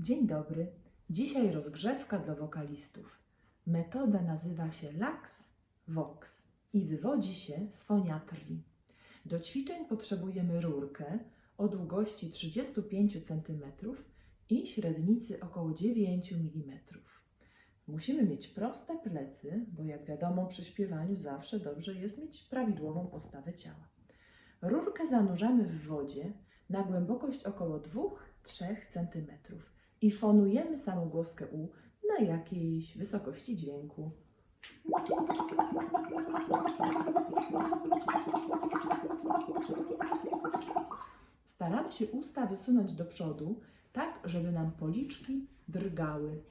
Dzień dobry. Dzisiaj rozgrzewka dla wokalistów. Metoda nazywa się Lax Vox i wywodzi się z foniatrii. Do ćwiczeń potrzebujemy rurkę o długości 35 cm i średnicy około 9 mm. Musimy mieć proste plecy, bo jak wiadomo przy śpiewaniu zawsze dobrze jest mieć prawidłową postawę ciała. Rurkę zanurzamy w wodzie na głębokość około 2-3 cm i fonujemy samogłoskę U na jakiejś wysokości dźwięku. Staramy się usta wysunąć do przodu, tak żeby nam policzki drgały.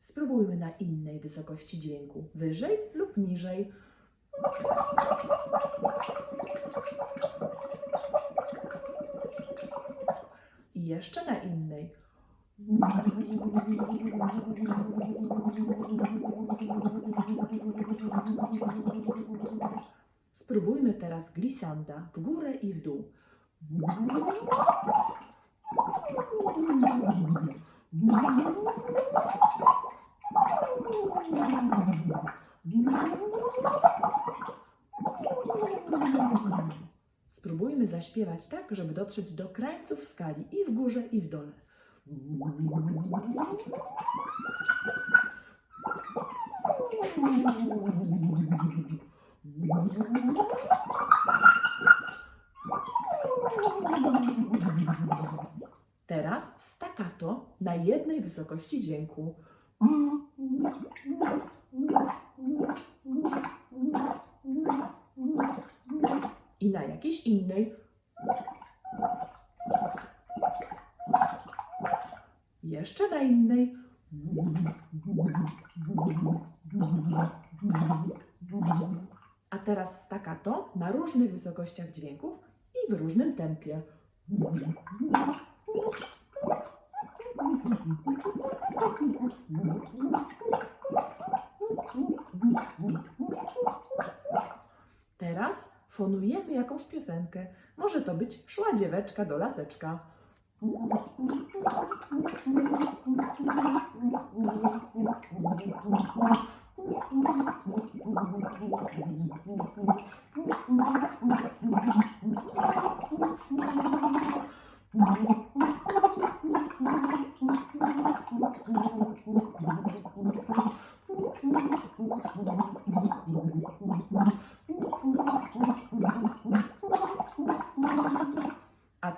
Spróbujmy na innej wysokości dźwięku, wyżej lub niżej. I jeszcze na innej. Spróbujmy teraz glissanda w górę i w dół. Spróbujmy zaśpiewać tak, żeby dotrzeć do krańców skali i w górze, i w dole. Teraz staccato na jednej wysokości dźwięku. I na jakiejś innej. Jeszcze na innej. A teraz staccato na różnych wysokościach dźwięków i w różnym tempie. Teraz fonujemy jakąś piosenkę. Może to być Szła dzieweczka do laseczka.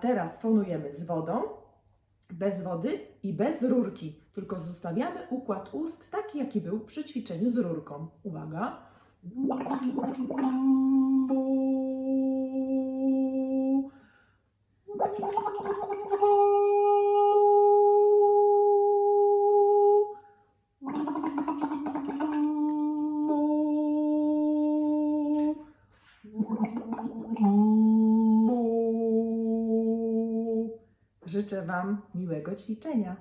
Teraz fonujemy z wodą, bez wody i bez rurki, tylko zostawiamy układ ust taki, jaki był przy ćwiczeniu z rurką. Uwaga. Życzę Wam miłego ćwiczenia.